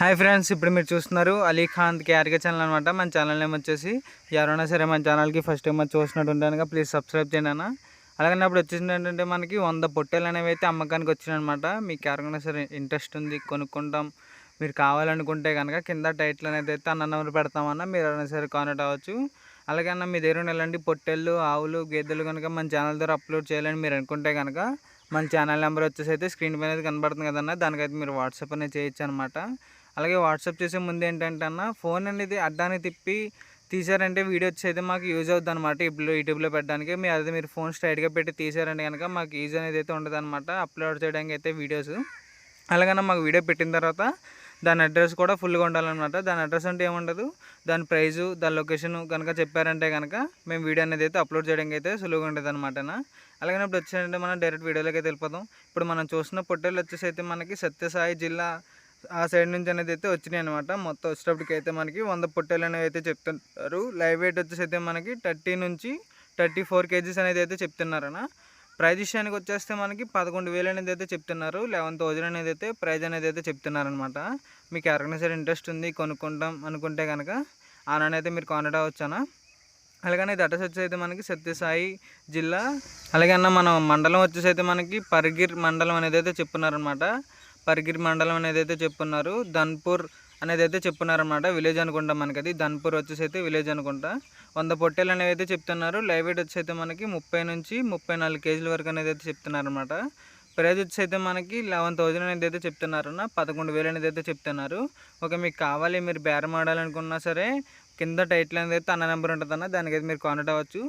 Hi friends ఇప్పుడు మీరు చూస్తున్నారు అలీ ఖాన్ క్యారిగా ఛానల్ అనమాట మన ఛానల్ నేమ్ వచ్చేసి ఎవరైనా సరే మన ఛానల్కి ఫస్ట్ టైం వచ్చి చూసినట్టు ఉంటాను ప్లీజ్ సబ్స్క్రైబ్ చేయండి అన్న. అలాగే అప్పుడు వచ్చేసింది ఏంటంటే మనకి వంద పొట్టేలు అనేవి అయితే అమ్మకానికి వచ్చినాయన్నమాట. మీకు ఎవరికైనా సరే ఇంట్రెస్ట్ ఉంది కొనుక్కుంటాం మీరు కావాలనుకుంటే కనుక కింద టైటిల్ అనేది అయితే అన్న నెంబర్ పెడతామన్నా. మీరు ఎవరైనా సరే కాంటాక్ట్ అవ్వచ్చు. అలాగే అన్న మీ దగ్గర ఉన్న ఇలాంటి ఆవులు గేదెలు కనుక మన ఛానల్ ద్వారా అప్లోడ్ చేయాలని మీరు అనుకుంటే కనుక మన ఛానల్ నెంబర్ వచ్చేసి అయితే స్క్రీన్ పైన అయితే కనబడుతుంది కదన్న. దానికైతే మీరు వాట్సాప్ అనేది చేయొచ్చు అనమాట అలాగే వాట్సాప్ చేసే ముందు ఏంటంటే అన్న ఫోన్ అనేది అడ్డానికి తిప్పి తీసారంటే వీడియో అయితే మాకు యూజ్ అవుతుంది అనమాట ఇప్పుడు యూట్యూబ్లో పెట్టడానికి మీరు అదే మీరు ఫోన్ స్ట్రైట్గా పెట్టి తీసారంటే కనుక మాకు యూజ్ అనేది అయితే ఉండదు అనమాట అప్లోడ్ చేయడానికి అయితే వీడియోస్ అలాగన్నా మాకు వీడియో పెట్టిన తర్వాత దాని అడ్రస్ కూడా ఫుల్గా ఉండాలన్నమాట. దాని అడ్రస్ అంటే ఏముండదు? దాని ప్రైజు దాని లొకేషన్ కనుక చెప్పారంటే కనుక మేము వీడియో అనేది అయితే అప్లోడ్ చేయడానికి అయితే సులువుగా ఉంటుంది అనమాట అలాగే ఇప్పుడు వచ్చేటంటే మనం డైరెక్ట్ వీడియోలోకి అయితే వెళ్ళిపోతాం ఇప్పుడు మనం చూస్తున్న పొట్టేలు వచ్చేసి అయితే మనకి సత్యసాయి జిల్లా ఆ సైడ్ నుంచి అనేది అయితే వచ్చినాయి అనమాట మొత్తం వచ్చేటప్పటికి అయితే మనకి వంద పొట్టేలు అనేవి అయితే చెప్తుంటారు లైవ్ వెయిట్ వచ్చేసి అయితే మనకి థర్టీ నుంచి థర్టీ ఫోర్ కేజీస్ అనేది అయితే చెప్తున్నారన్న. ప్రైజ్ విషయానికి వచ్చేస్తే మనకి పదకొండు వేలు అనేది అయితే చెప్తున్నారు. లెవెన్ థౌజండ్ అనేది అయితే ప్రైజ్ అనేది అయితే చెప్తున్నారనమాట మీకు ఎవరికైనా సరే ఇంట్రెస్ట్ ఉంది కొనుక్కుంటాం అనుకుంటే కనుక ఆనని అయితే మీరు కాంటాక్ట్ అవ్వచ్చానా అలాగనే ఇది అడ్రస్ వచ్చేసి అయితే మనకి సత్యసాయి జిల్లా. అలాగే అన్న మన మండలం వచ్చేసి అయితే మనకి పరిగిర్ మండలం అనేది అయితే చెప్తున్నారనమాట పరిగిరి మండలం అనేది అయితే చెప్పున్నారు. ధన్పూర్ అనేది అయితే చెప్పున్నారనమాట విలేజ్ అనుకుంటా మనకి అది ధన్పూర్ వచ్చేసి అయితే విలేజ్ అనుకుంటా. వంద పొట్టేలు అనేవి అయితే చెప్తున్నారు. లైవ్ వెయిట్ వచ్చి అయితే మనకి ముప్పై నుంచి ముప్పై నాలుగు కేజీల వరకు అనేది అయితే చెప్తున్నారనమాట ప్రైజ్ వచ్చి అయితే మనకి లెవెన్ థౌజండ్ అనేది అయితే చెప్తున్నారన్న. పదకొండు వేలు అనేది అయితే చెప్తున్నారు. ఓకే మీకు కావాలి మీరు బేరం ఆడాలనుకున్నా సరే కింద టైటిల్ అనేది అయితే అన్న నెంబర్ ఉంటుందన్న. దానికైతే మీరు కాంటాక్ట్ అవ్వచ్చు.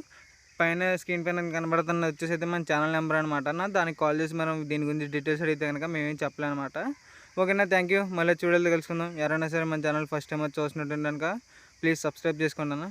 పైన స్క్రీన్ పైన కనబడుతున్న వచ్చేసి అయితే మన ఛానల్ నెంబర్ అనమాట అన్న దానికి కాల్ చేసి మనం దీని గురించి డీటెయిల్స్ అడిగితే కనుక మేమేం చెప్పలేనమాట ఓకేనా థ్యాంక్ యూ మళ్ళీ చూడాలి కలుసుకుందాం. ఎవరైనా సరే మన ఛానల్ ఫస్ట్ టైం వచ్చి చూసినట్టు కనుక ప్లీజ్ సబ్స్క్రైబ్ చేసుకోండి అన్న